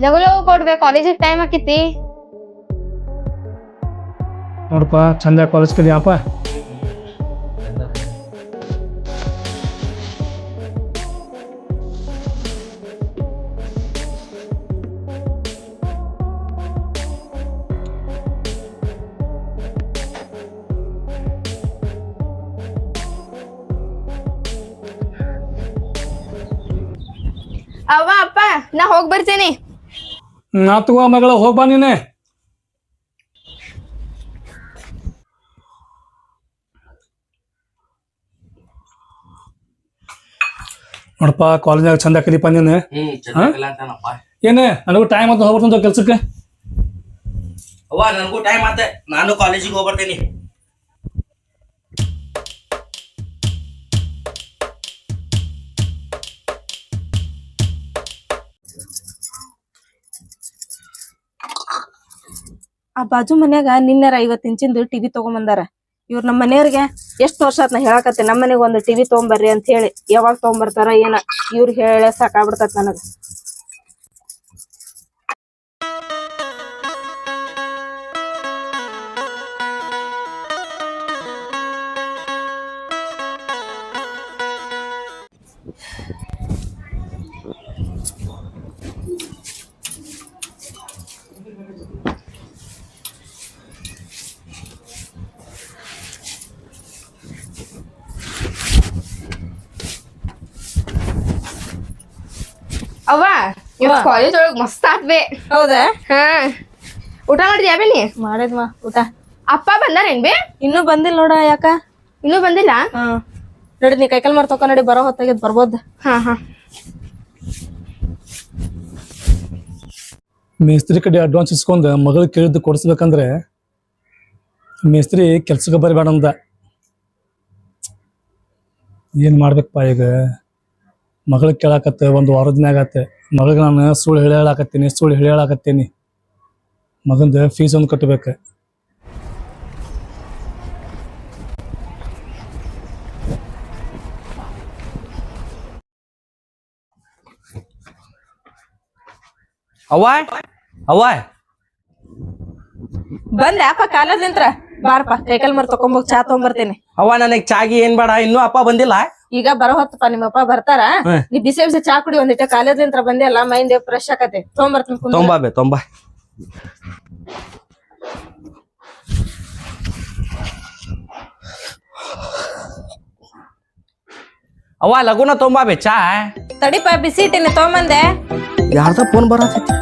ಜಗಳ ಕೊಡ್ಬೇ ಕಾಲೇಜಿಗೆ ಟೈಮ್ ಆಕಿತಿ ನೋಡಪ್ಪ ಚಂದ ಕಾಲೇಜ್ ಕಲಿಯಪ್ಪ ಅವ್ವ ಅಪ್ಪ ನಾ ಹೋಗ್ ಬರ್ತೀನಿ ನಾ ತಗೋ ಮಗಳ ಹೋಗ್ಬಾ ನೀನೆ. ನೋಡಪ್ಪ ಕಾಲೇಜ್ನಾಗ ಚಂದ ಕಲಿಪ ನೀನು. ಏನೇ ನನಗೂ ಟೈಮ್ ಅಂತ ಹೋಗ್ಬರ್ತಂತ ಕೆಲ್ಸಕ್ಕೆ? ಅವ್ವ ನನಗೂ ಟೈಮ್ ಆತೆ. ನಾನು ಕಾಲೇಜಿಗೆ ಹೋಗ್ಬರ್ತೀನಿ. ಆ ಬಾಜು ಮನ್ಯಾಗ ನಿನ್ನೆರ ಐವತ್ ಇಂಚಿಂದು ಟಿವಿ ತಗೊಂಬಂದಾರ. ಇವ್ರ ನಮ್ಮ ಮನೆಯವ್ರಿಗೆ ಎಷ್ಟ್ ವರ್ಷ ಆತ್ ನಾ ಹೇಳಕತ್ತೆ ನಮ್ಮ ಮನೆಗ್ ಒಂದು ಟಿವಿ ತಗೊಂಬರ್ರಿ ಅಂತ ಹೇಳಿ. ಯಾವಾಗ ತಗೊಂಬರ್ತಾರ, ಏನ, ಇವ್ರ್ ಹೇಳ ಸಾಕಾಗ್ಬಿಡ್ತ ನನಗ. ಅವ್ವ ಇವತ್ ಕಾಲೇಜ್ ಒಳಗ್ ಮಸ್ತ್ ಆತ್ವೆ ಹೌದಾ? ಹಾ. ಊಟ ಮಾಡಿದ್ಯಾ ಬೇ ನೀ ಮಾಡಿದ್ವಾ ಊಟ. ಅಪ್ಪ ಬಂದಾರೇನ್ ಬೇ ಇನ್ನೂ ಬಂದಿಲ್ಲ ನೋಡ ಯಾಕ? ಇನ್ನೂ ಬಂದಿಲ್ಲ? ಹಾ. ನಡಿ ನೀ ಕೈಕಲ್ ಮಾಡಿ ತಕೊ ನಡಿ ಬರೋ ಹೊತ್ತಾಗಿದ್ ಬರ್ಬೋದ. ಹಾ ಹಾ. ಮೇಸ್ತ್ರಿ ಕಡೆ ಅಡ್ವಾನ್ಸ್ ಇಸ್ಕೊಂಡು ಮಗಳು ಕೇಳಿದ್ದು ಕೊಡಿಸ್ಬೇಕಂದ್ರೆ ಮೇಸ್ತ್ರಿ ಕೆಲ್ಸಕ್ಕೆ ಬರಬೇಡ ಏನ್ ಏನು ಮಾಡ್ಬೇಕಪ್ಪ ಈಗ? ಮಗಳಿಗೆ ಕೇಳಾಕತ್ತೆ ಒಂದು ವಾರದ್ನಾಗ ಆತೆ ಮಗಳಿಗೆ ನಾನು ಸುಳ್ಳು ಹೇಳಿ ಹೇಳಾಕತ್ತೀನಿ ಸುಳ್ಳು ಹೇಳಿ ಹೇಳಾಕತ್ತೀನಿ ಮಗಂದು ಫೀಸ್ ಒಂದು ಕಟ್ಟಬೇಕು ಅವ್ವ ಅವ್ವ ಬಂದೆ ಅಪ್ಪ ಕಾಲೇಜ್ಲಿಂತ್ರ ಬಾರಪ್ಪ ಕೈಕಲ್ ಮರ್ ತಕೊಂಬೋಗ್ ಚಾ ತಗೊಂಬರ್ತೇನೆ. ಅವ್ವ ನನಗ್ ಚಾಗಿ ಏನ್ ಬೇಡ ಇನ್ನೂ ಅಪ್ಪ ಬಂದಿಲ್ಲ. ಈಗ ಬರೋ ಹೊತ್ತಪ್ಪ ನಿಮ್ಮಪ್ಪ ಬರ್ತಾರ. ನೀ ಬಿಸಿ ಬಿಸಿ ಚಾ ಕುಡಿ ಒಂದಿಟ್ಟ ಕಾಲೇಜ್ಲಿಂತ್ರ ಬಂದೆ ಅಲ್ಲ ಮೈಂಡ್ ಫ್ರೆಶ್ ಆಕತೆ ತೊಗೊಂಬರ್ತೀನಿ ಕುಂದ್ರ. ತೊಂಬಾ ಬೇ ತೊಂಬಾ. ಅವ್ವ ಲಗುನ ತೊಂಬಾ ಬೇ ಚಾ. ತಡಿಪ ಬಿಸಿ ಇಟ್ಟಿನಿ ತಗೊಂಬಂದೆ. ಯಾರ್ದ ಫೋನ್ ಬರತೈತಿ?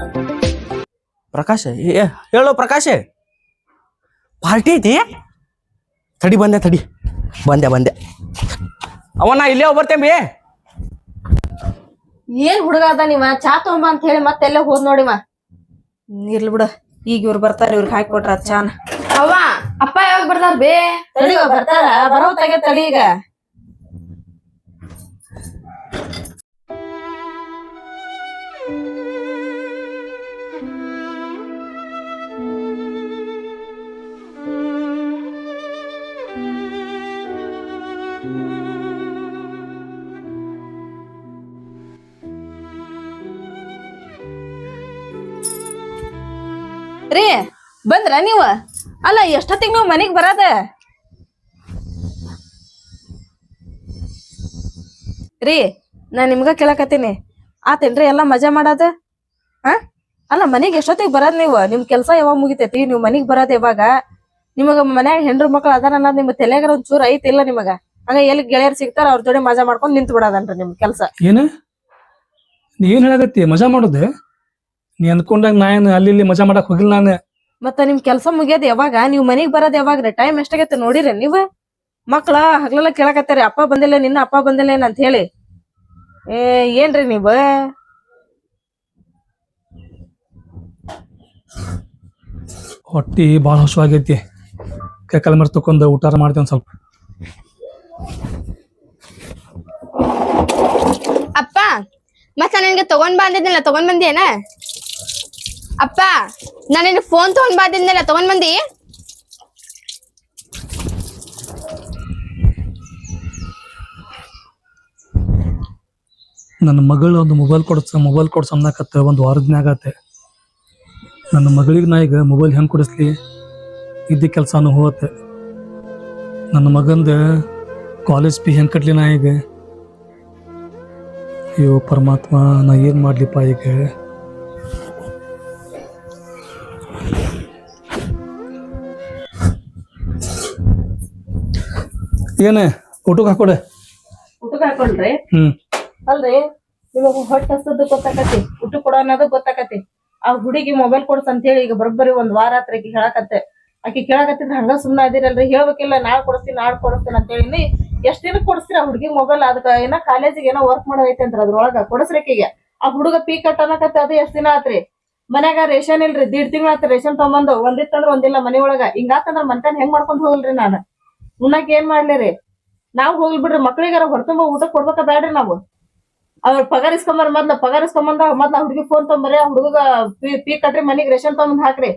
ಪ್ರಕಾಶ್ ಏ ಹೇಳು ಪ್ರಕಾಶ್. ಪಾರ್ಟಿ ಐತಿ? ತಡಿ ಬಂದೆ ತಡಿ. ಬಂದೆ ಬಂದೆ. ಅವ ನಾ ಇಲ್ಲೇ ಹೋಗ್ಬರ್ತೇನೆ ಬಿ. ಏನ್ ಹುಡುಗ ಅದ ನೀವ? ಚಾ ತಗೊಂಬ ಅಂತ ಹೇಳಿ ಮತ್ತೆಲ್ಲ ಹೋದ್ ನೋಡಿವ ಇರ್ಲಿ ಬಿಡು. ಈಗ ಇವ್ರು ಬರ್ತಾರ ಇವ್ರಿಗೆ ಹಾಕಿ ಕೊಟ್ರ ಚಾನ. ಅವ್ವ ಅಪ್ಪ ಯಾವಾಗ ಬರ್ತಾರ ಬೇ? ತಡಿ ಬರ್ತಾರ. ಬರೋ ತಗೆ ತಡಿ ಈಗ. ರೀ? ಬಂದ್ರ ನೀವ? ಅಲ್ಲ ಎಷ್ಟೊತ್ತಿಗೆ ನೀವು ಮನೆಗೆ ಬರದ? ರೀ ನಾ ನಿಮ್ಗ ಕೇಳಕತ್ತೀನಿ. ಆತೇನ್ರಿ, ಎಲ್ಲಾ ಮಜಾ ಮಾಡದ? ಹಾ? ಅಲ್ಲ, ಮನೆಗೆ ಎಷ್ಟೊತ್ತಿಗೆ ಬರದ್ ನೀವು? ನಿಮ್ ಕೆಲಸ ಯಾವಾಗ ಮುಗಿತೈತಿ? ನೀವು ಮನಿಗ್ ಬರೋದ್ ಯಾವಾಗ? ನಿಮಗ ಮನ್ಯಾಗ ಹೆಂಡ್ರು ಮಕ್ಳು ಅದಾರ ಅನ್ನೋದು ನಿಮ್ ತಲೆಯಾಗ ಒಂದ್ ಚೂರ್ ಐತಿಲ್ಲ ನಿಮಗ? ಹಂಗ ಎಲ್ಲಿ ಗೆಳೆಯರ್ ಸಿಗ್ತಾರ, ಅವ್ರ ಜೋಡಿ ಮಜಾ ಮಾಡ್ಕೊಂಡ್ ನಿಂತ್ ಬಿಡೋದನ್ರಿ ನಿಮ್ ಕೆಲಸ? ಏನು? ನೀ ಏನು ಹೇಳಕತ್ತಿ? ಮಜಾ ಮಾಡೋದು? ನೀ ಅಂದ್ಕೊಂಡಾಗ ನಾ ಏನು ಅಲ್ಲಿ ಇಲ್ಲಿ ಮಜಾ ಮಾಡಕ್ ಹೋಗಿಲ್ಲ ನಾನು. ಮತ್ತ ನಿಮ್ ಕೆಲಸ ಮುಗಿಯೋದ್ ಯಾವಾಗ? ನೀವ್ ಮನೆಗ್ ಬರೋದ್ ಯಾವಾಗ ಟೈಮ್ ಎಷ್ಟಾಗೈತೆ ನೋಡಿರ ನೀವ್? ಮಕ್ಳ ಹಗ್ಲೆಲ್ಲ ಕೇಳಕತ್ತಾರಿ ಅಪ್ಪ ಬಂದಿಲ್ಲ ನಿನ್ನ ಅಪ್ಪ ಬಂದಿಲ್ಲ ಏನ್ ಅಂತ ಹೇಳಿ. ಏ ಏನ್ರಿ ನೀವ್? ಹೊಟ್ಟಿ ಭಾಳ ಹಸುವಾಗೈತಿ. ಕೈಕಾಲ ಮೇಲೆ ತಕೊಂಡು ಊಟ ಮಾಡ್ತೀನಿ ಒಂದ್ ಸ್ವಲ್ಪ. ಅಪ್ಪ ಮತ್ತ ನನಗೆ ತಗೊಂಡ್ ಬಂದಿದ್ನಲ್ಲ ತಗೊಂಡ್ ಬಂದಿಯೇನ? ಅಪ್ಪ, ನಾನು ಫೋನ್ ತಗೊಂಡ್ ಬಂದಿದ್ನಲ್ಲ ತಗೊಂಡ್ ಬಂದಿ? ನನ್ನ ಮಗಳು ಒಂದು ಮೊಬೈಲ್ ಕೊಡ್ಸ ಮೊಬೈಲ್ ಕೊಡ್ಸ ಅನ್ನಕತ್ತೆ, ಒಂದು ವಾರದ್ನಾಗ ಆತೆ. ನನ್ನ ಮಗಳಿಗೆ ನಾ ಈಗ ಮೊಬೈಲ್ ಹೆಂಗೆ ಕೊಡಿಸ್ಲಿ? ಇದ್ದ ಕೆಲಸನೂ ಹೋಗುತ್ತೆ ನನ್ನ ಮಗಂದ ಕಾಲೇಜ್ ಫೀ ಹೆಂಗೆ ಕಟ್ಲಿ ನಾ ಈಗ ಅಯ್ಯೋ, ಪರಮಾತ್ಮ, ನಾ ಏನು ಮಾಡ್ಲಿಪ್ಪ ಈಗ? ಏನೇ ಊಟಕ್ಕೆ ಹಾಕೊಡೆ? ಊಟಕ್ಕೆ ಹಾಕೊಳ್ರಿ. ಹ್ಮ್. ಅಲ್ರಿ ಇವಾಗ ಹೊಟ್ಟೆ ಹಸ್ತದ್ದು ಗೊತ್ತಾಕತಿ ಊಟ ಕೊಡ ಅನ್ನೋದು ಗೊತ್ತಾಕತಿ ಆ ಹುಡುಗಿ ಮೊಬೈಲ್ ಕೊಡ್ಸ ಅಂತ ಹೇಳಿ ಈಗ ಬರೋಬ್ಬರಿ ಒಂದ್ ವಾರ ಆತ್ರಿ ಆಕಿ ಹೇಳಕತ್ತೆ. ಆಕಿ ಕೇಳಕತ್ತಿದ್ರ ಹಂಗ ಸುಮ್ನ ಅದಿರಲ್ರಿ ಹೇಳ್ಬೇಕಿಲ್ಲ ನಾಳೆ ಕೊಡಿಸ್ತೀನಿ ನಾಳೆ ಕೊಡಿಸ್ತೀನಿ ಅಂತ ಹೇಳಿ ಎಷ್ಟ್ ದಿನ ಕೊಡಿಸ್ತೀರ ಆ ಹುಡುಗಿ ಮೊಬೈಲ್ ಅದಕ್ಕ ಏನೋ ಕಾಲೇಜಿಗೆ ಏನೋ ವರ್ಕ್ ಮಾಡೋದೈತೆ ಅಂತ ಅದ್ರೊಳಗ. ಕೊಡಿಸ್ರಿಕಿಗೆ ಆ ಹುಡುಗ ಪೀ ಕಟ್ ಅನ್ನಕತ್ತೆ ಅದು ಎಷ್ಟ್ ದಿನ ಆತ್ರಿ? ಮನ್ಯಾಗ ರೇಷನ್ ಇಲ್ರಿ ದೀಡ್ ತಿಂಗಳ ರೇಷನ್ ತಗೊಂಬಂದು. ಒಂದಿತ್ತಂದ್ರ ಒಂದಿಲ್ಲ ಮನೆಯೊಳಗ. ಒಳಗ ಹಿಂಗಾತಂದ್ರ ಮನ್ತಾನ ಹೆಂಗ್ ಮಾಡ್ಕೊಂಡ್ ಹೋಗಲ್ರಿ ನಾನು? ಉಣ್ಣಾಕ ಏನ್ ಮಾಡ್ಲಿರಿ ನಾವ್ ಹೋಗ್ಲಿ ಬಿಡ್ರಿ ಮಕ್ಳಿಗಾರ ಹೊರತುಂಬ ಊಟ ಕೊಡ್ಬೇಕ ಬ್ಯಾಡ್ರಿ ನಾವು. ಅವ್ರ ಪಗಾರ ಇಸ್ಕೊಂಬರ್ ಮೊದ್ಲ ಪಗಾರ ಇಸ್ಕೊಂಬಂದ ಮೊದ್ಲ ಹುಡುಗಿ ಫೋನ್ ತೊಂಬರ್ರಿ ಆ ಹುಡುಗ ಪೀ ಕಟ್ರಿ ಮನಿಗ್ ರೇಷನ್ ತಗೊಂಡ್ ಹಾಕ್ರಿ.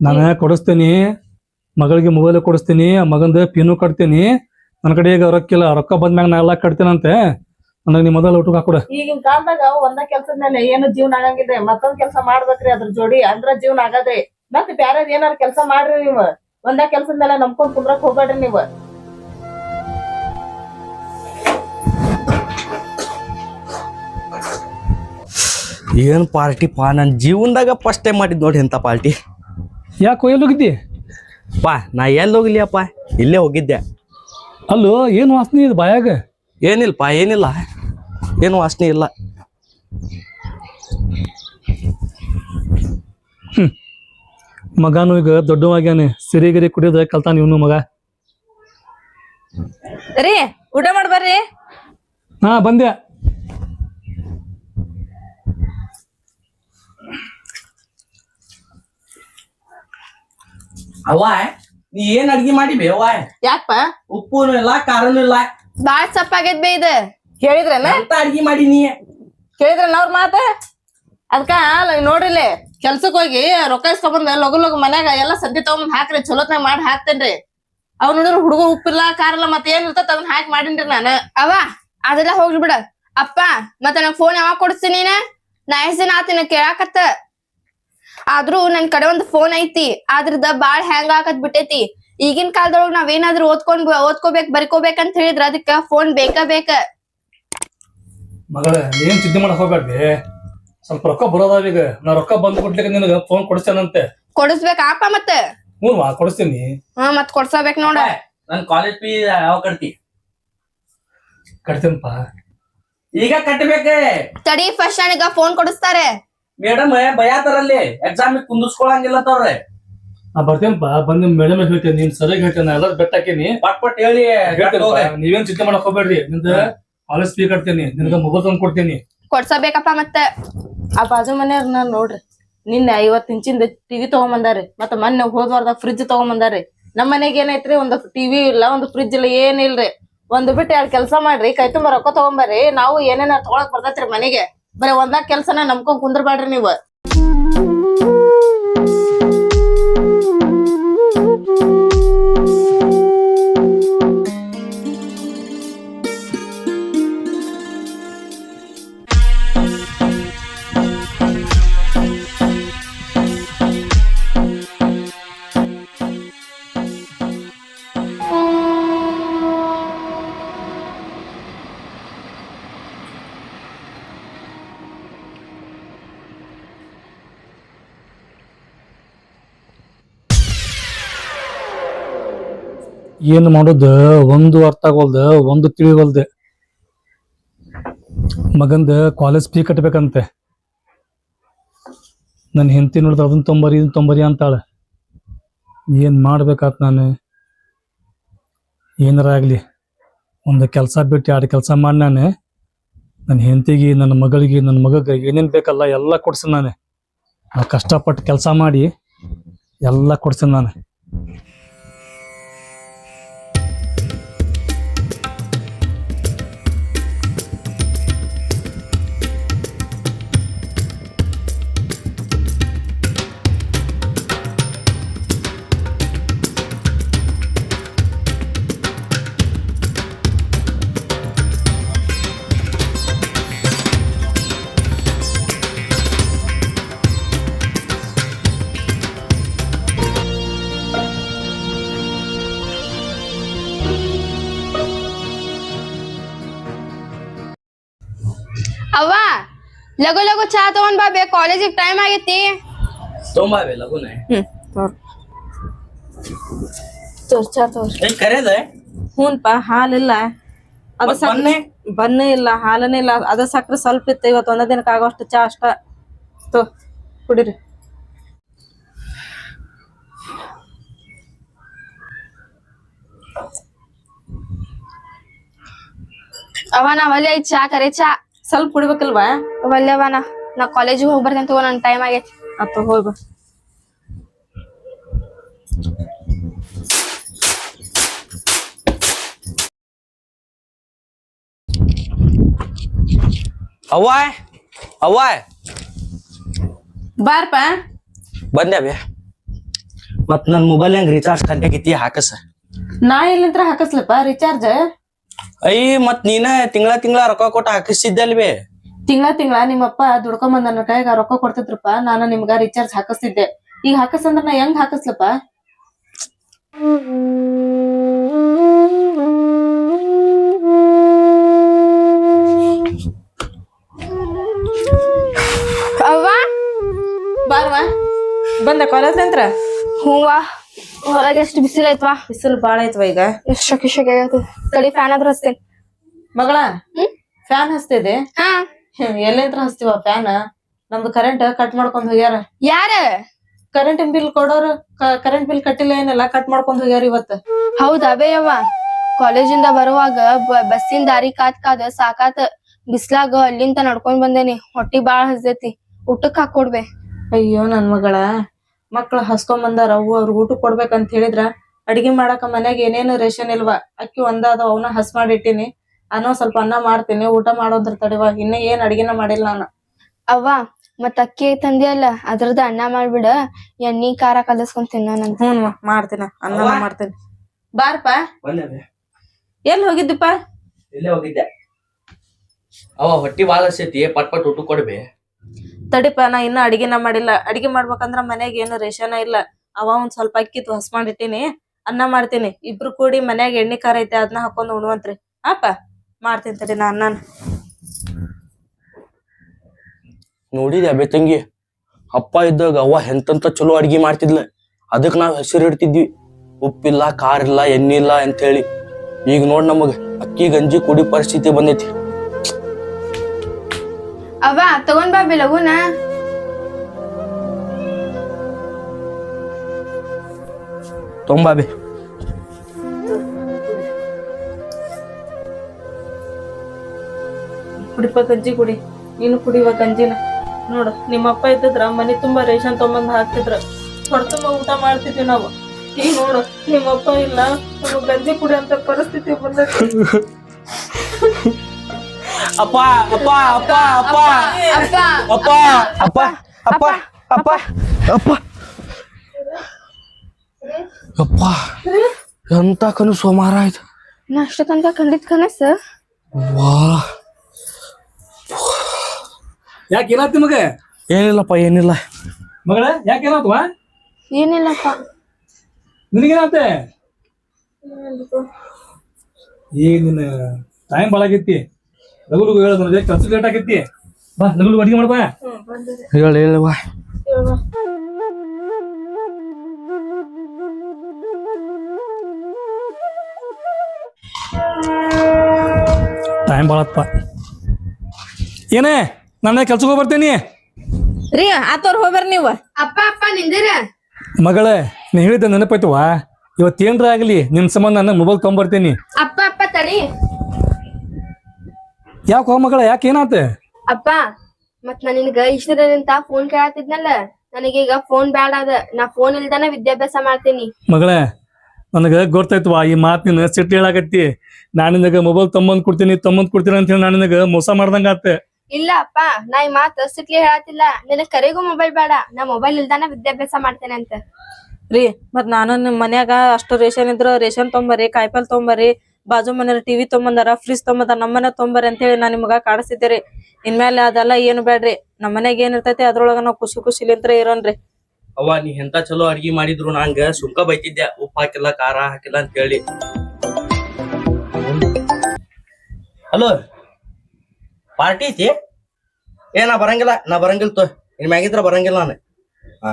ನಾನು ಕೊಡಿಸ್ತೀನಿ? ಮಗಳಿಗೆ ಮೊಬೈಲ್ ಕೊಡಿಸ್ತೀನಿ ಆ ಮಗಂದ ಪೀನು ಕಟ್ತೀನಿ. ನನ್ನ ಕಡೆ ಈಗ ರೊಕ್ಕಿಲ್ಲ ರೊಕ್ಕ ಬಂದ್ಮ್ಯಾಗ ನಾ ಎಲ್ಲ ಕಟ್ತೀನಂತೆ. ನನಗೆ ನಿಮ್ಮ ಮೊದಲು ಊಟಕ್ಕೆ ಹಾಕೊಡ. ಈಗಿನ ಕಾಲದಾಗ ಒಂದ ಕೆಲ್ಸದ ಮೇಲೆ ಏನು ಜೀವನ ಆಗಂಗಿಲ್ರಿ ಮತ್ತೊಂದ್ ಕೆಲ್ಸ ಮಾಡ್ಬೇಕ್ರಿ ಅದ್ರ ಜೋಡಿ ಅಂದ್ರ ಜೀವನ ಆಗದ್ರಿ ಮತ್ ಬ್ಯಾರೆ ಏನಾರ ಕೆಲ್ಸ ಮಾಡ್ರಿ ನೀವು. ಒಂದ ಕೆಲ್ಸದ ಮೇಲೆ ನಂಬ್ಕೊಂಡ್ ಕುಂದ್ರಕ್ ಹೋಗ್ಬೇಡ್ರಿ ನೀವು. ಏನ್ ಪಾರ್ಟಿ ಪಾ ನನ್ನ ಜೀವನದಾಗ ಫಸ್ಟ್ ಟೈಮ್ ಮಾಡಿದ್ ನೋಡಿ ಎಂತ ಪಾರ್ಟಿ. ಯಾಕೆ ಎಲ್ಲಿ ಹೋಗಿದ್ದಿ? ಪಾ ನಾ ಎಲ್ಲಿ ಹೋಗ್ಲಿಯಪ್ಪ ಇಲ್ಲೇ ಹೋಗಿದ್ದೆ. ಅಲ್ಲೋ ಏನು ವಾಸನೆ ಇದು ಬಾಯಾಗ? ಏನಿಲ್ಲಪ್ಪ ಏನಿಲ್ಲ. ಏನು ವಾಸನೆ ಇಲ್ಲ. ಮಗನು ಈಗ ದೊಡ್ಡವಾಗ್ಯಾನೆ ಸಿರಿ ಗಿರಿ ಕುಡಿಯೋದ ಕಲ್ತಾನ ಇವನು ಮಗ. ರೀ ಊಟ ಮಾಡ್ಬರ್ರಿ ಹಾ ಬಂದೆ. ಅವ್ವ ನೀ ಏನ್ ಅಡ್ಗಿ ಮಾಡಿ ಯಾಕಪ್ಪ? ಉಪ್ಪುನು ಇಲ್ಲ ಖಾರನೂ ಇಲ್ಲ. ಬಾಳ ಸಪ್ಪಾಗೈತ್ ಬೇ ಇದು. ಕೇಳಿದ್ರನ ಎಂತ ಅಡ್ಗೆ ಮಾಡಿ ನೀ? ಕೇಳಿದ್ರನ ಅವ್ರ ಮಾತ? ಅದ್ಕ ಲ- ನೋಡ್ರಿಲೆ. ಕೆಲ್ಸಕ್ ಹೋಗಿ ರೊಕ್ಕ ಇಸ್ಕೊಂಬಂದ ಲಗು ಲಗು ಮನ್ಯಾಗ ಎಲ್ಲಾ ಸದ್ಯ ತಗೊಂಡ್ ಹಾಕ್ರಿ ಚಲೋತ್ನಾಗ ಮಾಡಿ ಹಾಕ್ತೇನ್ರಿ. ಅವ್ ನೋಡಿದ್ರ ಹುಡುಗರು ಉಪ್ಪಿಲ್ಲ ಕಾರಲ್ಲ ಮತ್ತೆ ಏನ್ ಇರ್ತದ ಅದನ್ನ ಹಾಕಿ ಮಾಡಿನ್ರಿ ನಾನು. ಅವ ಅದೆಲ್ಲ ಹೋಗ್ಲಿ ಬಿಡ. ಅಪ್ಪ ಮತ್ತ ನಂಗ್ ಫೋನ್ ಯಾವಾಗ ಕೊಡಿಸ್ತೀನಿ ನೀನ? ನಾ ಎಷ್ಟ್ ದಿನ ಆತಿನ ಕೇಳಾಕತ್ತ. ಆದ್ರೂ ನನ್ ಕಡೆ ಒಂದ್ ಫೋನ್ ಐತಿ. ಆದ್ರದ ಬಾಳ್ ಹ್ಯಾಂಗ್ ಆಕತ್ ಬಿಟ್ಟೈತಿ. ಈಗಿನ ಕಾಲದೊಳಗ್ ನಾವೇನಾದ್ರೂ ಓದ್ಕೊಂಡ್ ಓದ್ಕೋಬೇಕ್ ಬರ್ಕೋಬೇಕಂತ ಹೇಳಿದ್ರ ಅದಕ್ಕ ಫೋನ್ ಬೇಕ ಬೇಕ. ಮಗಳ ಏನ್ ಚಿಂತೆ ಮಾಡಕ್ ಹೋಗ್ಬೇಡ್ರಿ. ಸ್ವಲ್ಪ ರೊಕ್ಕ ಬರೋದಾವ ಈಗ. ನಾ ರೊಕ್ಕ ಬಂದ್ ಕೊಡ್ಲಿಕ್ಕೆ ನಿನಗ ಫೋನ್ ಕೊಡಿಸ್ತೇನಂತೆ ಕೊಡಿಸ್ಬೇಕ ಮತ್ತೆ ಮತ್ತ? ಹ್ಞೂ ವಾ ಕೊಡಿಸ್ತೀನಿ ಹಾ ಮತ್ ಕೊಡ್ಸಬೇಕ್ ನೋಡ. ನನ್ ಕಾಲೇಜ್ ಫೀ ಯಾವ ಕಟ್ತಿ? ಕಟ್ತೇನಪ್ಪ ಈಗ ಕಟ್ಟಬೇಕೆ ತಡಿ ಫಸ್ಟ್ ನನಗ ಫೋನ್ ಕೊಡಿಸ್ತಾರೆ. ಮೇಡಮ್ ಭಯತಾರಲ್ಲಿ ಎಕ್ಸಾಮ್ ಕುಂದಿಸ್ಕೊಳಂಗಿಲ್ಲ ಅಂತವ್ರೆ. ನಾ ಬರ್ತೇನಪ್ಪ ಬಂದು ಮೇಡಮ್ ಹೇಳ್ತೇನೆ ನೀನ್ ಸರಿಯಾಗಿ ಹೇಳ್ತೇನೆ ಎಲ್ಲರೂ ಬೆಟ್ಟ ಹಾಕೇನಿ. ಪಟ್ ಪಟ್ ಹೇಳಿ ಹೇಳ್ತೇನಪ್ಪ ನೀವೇನ್ ಚಿಂತೆ ಮಾಡಕ್ ಹೋಗ್ಬೇಡ್ರಿ. ನಿಂದ ಕಾಲೇಜ್ ಫೀ ಕಟ್ತೀನಿ ನಿನಗ ಮೊಬೈಲ್ ತಂದು ಕೊಡ್ತೀನಿ. ಕೊಡ್ಸಬೇಕಪ್ಪ ಮತ್ತ. ಆ ಬಾಜು ಮನೆಯವ್ರ ನಾನ್ ನೋಡ್ರಿ, ನಿನ್ನೆ ಐವತ್ ಇಂಚಿಂದ ಟಿವಿ ತಗೊಂಬಂದಾರಿ ಮತ್ತ ಮೊನ್ನೆ ಹೋದ್ವಾರ್ದ ಫ್ರಿಜ್ ತಗೊಂಬಂದಾರಿ ನಮ್ ಮನೆಗ್ ಏನೈತ್ರಿ ಒಂದು ಟಿವಿ ಇಲ್ಲ, ಒಂದು ಫ್ರಿಜ್ ಇಲ್ಲ ಏನಿಲ್ರಿ ಒಂದ್ ಬಿಟ್ಟು ಎರಡು ಕೆಲ್ಸ ಮಾಡ್ರಿ, ಕೈ ತುಂಬ ರೊಕ್ಕ ತಗೊಂಬರ್ರಿ, ನಾವು ಏನೇನ ತಗೊಳಕ್ ಬರ್ತೈತ್ರಿ ಮನೆಗೆ. ಬರೀ ಒಂದಾಗ ಕೆಲ್ಸನ ನಂಬ್ಕೊಂಡ್ ಕುಂದ್ರಬೇಡ್ರಿ ನೀವು. ಏನ್ ಮಾಡೋದು? ಒಂದು ಅರ್ಥ ಆಗೋಲ್ದ ಒಂದು ತಿಳಿವಲ್ದೆ. ಮಗಂದ ಕಾಲೇಜ್ ಫೀ ಕಟ್ಬೇಕಂತೆ. ನನ್ನ ಹೆಂಡತಿ ನೋಡಿದ್ರೆ ಅದನ್ನ ತೊಂಬರಿ, ಇದನ್ನ ತೊಂಬರಿ ಅಂತಾಳೆ. ಏನ್ ಮಾಡ್ಬೇಕಾತ್ ನಾನು? ಏನಾರ ಆಗ್ಲಿ. ಒಂದು ಕೆಲಸ ಬಿಟ್ಟು ಎರಡು ಕೆಲಸ ಮಾಡಿ ನಾನು. ನನ್ನ ಹೆಂಡತಿಗೆ ನನ್ನ ಮಗಳಿಗೆ ನನ್ನ ಮಗಗೆ ಏನೇನು ಬೇಕಲ್ಲ ಎಲ್ಲ ಕೊಡ್ಸೀನಿ ನಾನು. ಕಷ್ಟಪಟ್ಟು ಕೆಲಸ ಮಾಡಿ ಎಲ್ಲ ಕೊಡ್ಸೀನಿ ನಾನು. ಲಗು ಲಗು ಚಾ ತಗೊಂಡ್ ಬಾ ಬೇ ಕಾಲೇಜಿಗೆ ಟೈಮ್ ಆಗೈತಿ ತೊಂಬಾವೆ ಲಗುನೆ ಹ್ಮ್ ತೋರ್ ತೋರ್ ಚಾ ತೋರ್ ಏ ಕರೆದ ಹ್ಞೂನ್ಪ ಹಾಲಿಲ್ಲ ಅದು ಮತ್ತ್ ಬನ್ನಿ? ಬನ್ನೇ ಇಲ್ಲ ಹಾಲನೇ ಇಲ್ಲ ಅದ ಸಕ್ರೆ ಸ್ವಲ್ಪ ಇತ್ತು ಇವತ್ತು ಒಂದೇ ದಿನಕ್ಕೆ ಆಗೋಷ್ಟು ಚಾ ಅಷ್ಟ ತೋ ಕುಡೀರಿ ಅವ ನಾ ಒಲ್ಲೆ ಐತ್ ಚಾ ಕರೆ ಚಾ ಸ್ವಲ್ಪ ಕುಡಿಬೇಕಲ್ವಾ? ಒಲ್ಲೆವ ನಾ ನಾ ಕಾಲೇಜಿಗೆ ಹೋಗಿ ಬರ್ತೇನೆ ತಗೋ ನನ್ ಟೈಮ್ ಆಗೈತಿ. ಅತ್ತ ಹೋಯ್ ಬಾ. ಅವ್ವ ಅವ್ವ ಬಾರ್ಪ. ಬಂದ್ಯಾವೆ ಮತ್ ನನ್ ಮೊಬೈಲ್ ಹೆಂಗ್ ರೀಚಾರ್ಜ್ ಕಂಟಾಗಿತ್ತಿ ಹಾಕಸ. ನಾ ಎಲ್ಲಿಂತ್ರ ಹಾಕಸ್ಲಪ್ಪ ರಿಚಾರ್ಜ್ ಐ ಮತ್ ನೀನ ತಿಂಗಳ ತಿಂಗಳ ರೊಕ್ಕ ಕೊಟ್ಟು ಹಾಕಿಸಿದ್ದಲ್ವೇ ತಿಂಗಳ ತಿಂಗಳ ನಿಮ್ಮಪ್ಪ ದುಡ್ಕೊಂಬಂದ್ ನನ್ನ ಕೈಗ ರೊಕ್ಕ ಕೊಡ್ತಿದ್ರಪ್ಪ ನಾನು ನಿಮ್ಗ ರಿಚಾರ್ಜ್ ಹಾಕಿಸ್ತಿದ್ದೆ. ಈಗ ಹಾಕಸಂದ್ರ ನಾ ಹೆಂಗ್ ಹಾಕಸ್ಲಪ್ಪ? ಅವ್ವ? ಬಾರ್ವಾ ಬಂದ ಕಾಲೇಜ್ ನಂತರ? ಹೂವ. ಹೊರಗೆ ಎಷ್ಟು ಬಿಸಿಲು ಐತ್ವಾ? ಬಿಸಿಲು ಬಾಳ ಐತ್ವ ಈಗ? ಎಷ್ಟು ಶಕೆ ಶಕೆ ಆಗೈತಿ ತಡಿ ಫ್ಯಾನ್ ಆದ್ರೂ ಹಚ್ತೇನೆ. ಮಗಳ? ಫ್ಯಾನ್ ಹಚ್ತಿದೆ ಹಾ. ಎಲ್ಲಿಂತ್ರ ಹಚ್ತೀವ ಫ್ಯಾನ್ ನಮ್ದು ಕರೆಂಟ್ ಕಟ್ ಮಾಡ್ಕೊಂಡ್ ಹೋಗ್ಯಾರ. ಯಾರ? ಕರೆಂಟ್ ಬಿಲ್ ಕೊಡೋರು ಕರೆಂಟ್ ಬಿಲ್ ಕಟ್ಟಿಲ್ಲ ಏನಿಲ್ಲ ಕಟ್ ಮಾಡ್ಕೊಂಡ್ ಹೋಗ್ಯಾರ ಇವತ್ತ. ಹೌದಾ ಬೇಯವ್ವ ಕಾಲೇಜಿಂದ ಬರುವಾಗ ಬಸ್ಸಿನ ದಾರಿ ಕಾತ್ ಕಾದ ಸಾಕಾತ ಬಿಸ್ಲಾಗ ಅಲ್ಲಿಂದ ನಡ್ಕೊಂಡ್ ಬಂದೇನಿ. ಹೊಟ್ಟಿ ಬಾಳ ಹಸ್ದೈತಿ. ಊಟಕ್ ಹಾಕೊಡ್ಬೆ ಅಯ್ಯೋ ನನ್ ಮಗಳ. ಮಕ್ಳು ಹಸ್ಕೊಂಡ್ ಬಂದಾರ ಅವು ಅವ್ರ ಊಟ ಕೊಡ್ಬೇಕಂತ ಹೇಳಿದ್ರ ಅಡಿಗೆ ಮಾಡಾಕ ಮನ್ಯಾಗ ಏನೇನು ರೇಷನ್ ಇಲ್ವಾ ಅಕ್ಕಿ ಒಂದಾದ ಅವನ್ನ ಹಸ್ ಮಾಡಿಟ್ಟಿನಿ ಅನ್ನೋ ಸ್ವಲ್ಪ ಅನ್ನ ಮಾಡ್ತೀನಿ ಊಟ ಮಾಡೋದ್ರ ತಡಿವ ಇನ್ನ ಏನ್ ಅಡಿಗೆನ ಮಾಡಿಲ್ಲ ನಾನು. ಅವ್ವ ಮತ್ತ ಅಕ್ಕಿ ತಂದಿಯಲ್ಲ ಅದ್ರದ್ದು ಅನ್ನ ಮಾಡ್ಬಿಡ ಎಣ್ಣಿ ಖಾರ ಕಲಸ್ಕೊಂಡ್ ತಿನ್ನೋನಂತ ಹ್ಞೂ ಮಾಡ್ತೀನ ಅನ್ನ ಮಾಡ್ತೀನಿ. ಬಾರ್ಪ ಬಂದ್ಯಾವೆ ಎಲ್ಲಿ ಹೋಗಿದ್ದಪ್ಪ? ಇಲ್ಲೇ ಹೋಗಿದ್ದೆ. ಅವ ಹೊಟ್ಟಿ ಬಾಳ ಹಸೈತಿ ಪಟ್ ಪಟ್ ಊಟ ಕೊಡ್ಬೆ. ತಡಿಪ, ನಾ ಇನ್ನ ಅಡಿಗೆನ ಮಾಡಿಲ್ಲ. ಅಡಿಗೆ ಮಾಡ್ಬೇಕಂದ್ರ ಮನ್ಯಾಗ ಏನು ರೇಷನ ಇಲ್ಲ. ಅವ ಒಂದ್ ಸ್ವಲ್ಪ ಅಕ್ಕಿ ಹಸ್ ಮಾಡಿಟ್ಟಿನಿ, ಅನ್ನ ಮಾಡ್ತೀನಿ. ಇಬ್ರು ಕೂಡಿ ಮನ್ಯಾಗ ಎಣ್ಣೆ ಖಾರ ಐತೆ ಅದನ್ನ ಹಾಕೊಂಡ್ ಉಣ್ವಂತ್ರಿ. ಆಪ, ಮಾಡ್ತೀನಿ ತಡಿ ನಾ ಅನ್ನ ನೋಡಿದ ಬೇ ತಂಗಿ? ಅಪ್ಪ ಇದ್ದಾಗ ಅವ್ವ ಎಂತಂತ ಚಲೋ ಅಡಿಗೆ ಮಾಡ್ತಿದ್ಲ. ಅದಕ್ಕೆ ನಾವ್ ಹೆಸರು ಇಡ್ತಿದ್ವಿ. ಉಪ್ಪಿಲ್ಲ, ಖಾರ ಇಲ್ಲ, ಎಣ್ಣೆ ಇಲ್ಲ ಅಂತ ಹೇಳಿ ಈಗ ನೋಡ್ ನಮಗ ಅಕ್ಕಿ ಗಂಜಿ ಕುಡಿ ಪರಿಸ್ಥಿತಿ ಬಂದೈತಿ. ಅವ್ವ ತಗೊಂಡ್ ಬಾ ಬೆ ಲಗುನ ತೊಂಬಾ ಬೇ. ಕುಡಿಪ ಗಂಜಿ ಕುಡಿ. ನೀನು ಕುಡಿವ ಗಂಜಿನ. ನೋಡು ನಿಮ್ಮಪ್ಪ ಇದ್ದಿದ್ರ ಮನೆ ತುಂಬಾ ರೇಷನ್ ತೊಗೊಂಬಂದ್ ಹಾಕ್ತಿದ್ರ. ಹೊಡ್ತುಂಬ ಊಟ ಮಾಡ್ತಿದ್ವಿ ನಾವು. ಈಗ ನೋಡು ನಿಮ್ಮಪ್ಪ ಇಲ್ಲ ನಮಗ್ ಗಂಜಿ ಕುಡಿ ಅಂತ ಪರಿಸ್ಥಿತಿ ಬಂದೈತಿ. ಅಪ್ಪ ಅಪ್ಪ ಅಪ್ಪ ಅಪ್ಪ. ಅಪ್ಪ ಅಪ್ಪ. ಅಪ್ಪ ಅಪ್ಪ ಅಪ್ಪ ಅಪ್ಪ ಅಪ್ಪ. ಎಂತ ಕನು ಸೋಮಾರ ಆಯ್ತು ನಾ ಅಷ್ಟ ತನಕ ಕಂಡಿದ್ ಕನಸ. ವಾ ಯಾಕೆ ಏನಾಯ್ತು ನಿಮಗೆ? ಏನಿಲ್ಲಪ್ಪ ಏನಿಲ್ಲ. ಮಗಳ ಯಾಕೆ ಏನಾಯ್ತವ ಏನಿಲ್ಲಪ್ಪ. ನಿನಗೇನಾತೆ ಈಗ ನಿನ್ನ ಟೈಮ್ ಭಾಳ ಆಗೈತಿ ಲಗು ಹೇಳಿದ್ರೆ ಕೆಲಸ ಲೇಟ್ ಆಗೈತಿ ಬಾ ಲಗು ಅಡಿಗೆ ಮಾಡ್ಬಾ ಹೇಳ ಹೇಳವ್ವ ಟೈಮ್ ಭಾಳಪ್ಪ ಏನೇ ನನ್ನ ಕೆಲ್ಸಕ್ಕೆ ಹೋಗಿ ಬರ್ತೀನಿ ರೀ ಆತವ್ರ ಹೋಗ್ಬರ್ ನೀವು. ಅಪ್ಪ ಅಪ್ಪ ನಿಂದಿರ? ಮಗಳೇ ನೀ ಹೇಳಿದ್ದೆ ನೆನಪಾಯ್ತವ ಇವತ್ತೇನ್ರ ಆಗ್ಲಿ ನಿನ್ ಸಂಬಂಧ ನನ್ನ ಮೊಬೈಲ್ ತೊಗೊಂಬರ್ತೀನಿ. ಅಪ್ಪ ಅಪ್ಪ ತಡಿ. ಯಾಕೆ ಹೋಗ ಮಗಳ? ಯಾಕೆ ಏನಾತ? ಅಪ್ಪ ಮತ್ ನಾ ನಿನ್ಗ ಇಷ್ಟದಿಂದ ಫೋನ್ ಕೇಳತ್ತಿದ್ನಲ್ಲ ನನಗೀಗ ಫೋನ್ ಬ್ಯಾಡ ಅದ. ನಾ ಫೋನ್ ಇಲ್ದಾನ ವಿದ್ಯಾಭ್ಯಾಸ ಮಾಡ್ತೀನಿ. ಮಗಳೇ ನನಗೆ ಗೊತ್ತಾಯ್ತವ ಈ ಮಾತು ನೀನು ಸಿಟ್ಟು ಹೇಳಾಕತ್ತಿ. ನಾನು ನಿನಗೆ ಮೊಬೈಲ್ ತೊಂಬಂದ್ ಕೊಡ್ತೀನಿ ತೊಂಬಂದ್ ಕೊಡ್ತೀನಿ ಅಂತ ಹೇಳಿ ನಾನು ನಿನಗೆ ಮೋಸ ಮಾಡ್ದಂಗ ಆತ. ಇಲ್ಲ ಅಪ್ಪ ನಾ ಈ ಮಾತು ಸಿಟ್ಲಿ ಹೇಳತ್ತಿಲ್ಲ ನಿನಗ್ ಕರೆಗೂ ಮೊಬೈಲ್ ಬೇಡ ನಾ ಮೊಬೈಲ್ ಇಲ್ದಾನ ವಿದ್ಯಾಭ್ಯಾಸ ಮಾಡ್ತೇನೆ ಅಂತ. ರೀ ಮತ್ ನಾನು ನಿಮ್ ಮನ್ಯಾಗ ಅಷ್ಟು ರೇಷನ್ ಇದ್ರ ರೇಷನ್ ತೊಂಬರ್ರಿ ಕಾಯಿಪಲ್ ತೊಂಬರ್ರಿ ಬಾಜು ಮನೇಲಿ ಟಿವಿ ತೊಂಬಂದಾರ ಫ್ರಿಜ್ ತೊಂಬಂದಾರ ನಮ್ಮನೆ ಮನೆ ತೊಂಬರ್ರಿ ಅಂತ ಹೇಳಿ ನಾ ನಿಮ್ಗ ಕಾಡಿಸಿದ್ದೆ ರೀ ಇನ್ಮೇಲೆ ಅದೆಲ್ಲ ಏನು ಬೇಡ್ರಿ ನಮ್ಮ ಮನ್ಯಾಗ ಏನ್ ಇರ್ತೈತಿ ಅದ್ರೊಳಗ ನಾವು ಖುಷಿ ಖುಷಿಲಿಂತ್ರ ಇರೋನ್ರಿ. ಅವ್ವ, ನೀ ಎಂತ ಚಲೋ ಅಡ್ಗಿ ಮಾಡಿದ್ರು ನಂಗ ಸುಂಕ ಬೈತಿದ್ದೆ, ಉಪ್ಪು ಹಾಕಿಲ್ಲ, ಖಾರ ಹಾಕಿಲ್ಲ ಅಂತ ಹೇಳಿ ಹಲೋ, ಪಾರ್ಟಿ ಐತಿ? ಏ, ನಾ ಬರಂಗಿಲ್ಲ ನಾ ಬರಂಗಿಲ್ಲ ತೋ, ಇನ್ ಮ್ಯಾಗಿದ್ರ ಬರಂಗಿಲ್ಲ ನಾನು. ಹಾ.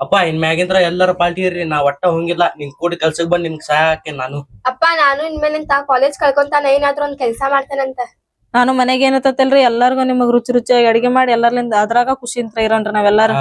ಅಪ್ಪ ಇನ್ ಮ್ಯಾಗಿಂದ್ರ ಎಲ್ಲರ ಪಾರ್ಟಿ ಇರ್ರಿ ನಾ ಒಟ್ಟ ಹೋಗಿಲ್ಲ. ನಿನ್ ಕೂಡಿ ಕೆಲ್ಸಕ್ ಬಂದ್ ನಿಮ್ಗೆ ಸಹಾಯ ಹಾಕಿ ನಾನು. ಅಪ್ಪ ನಾನು ಇನ್ಮೇಲೆ ಕಾಲೇಜ್ ಕಳ್ಕೊಂತಾನ ಏನಾದ್ರು ಒಂದ್ ಕೆಲ್ಸ ಮಾಡ್ತೇನಂತ. ನಾನು ಮನೆಗೆ ಏನತ್ತಲ್ರಿ ಎಲ್ಲಾರ್ಗು ನಿಮಗ್ ರುಚಿ ರುಚಿಯಾಗಿ ಅಡಿಗೆ ಮಾಡಿ ಎಲ್ಲರ್ಲಿಂದ ಅದ್ರಾಗ ಖುಷಿ ಅಂತ ಇರೋಣ್ರಿ ನಾವೆಲ್ಲಾರು.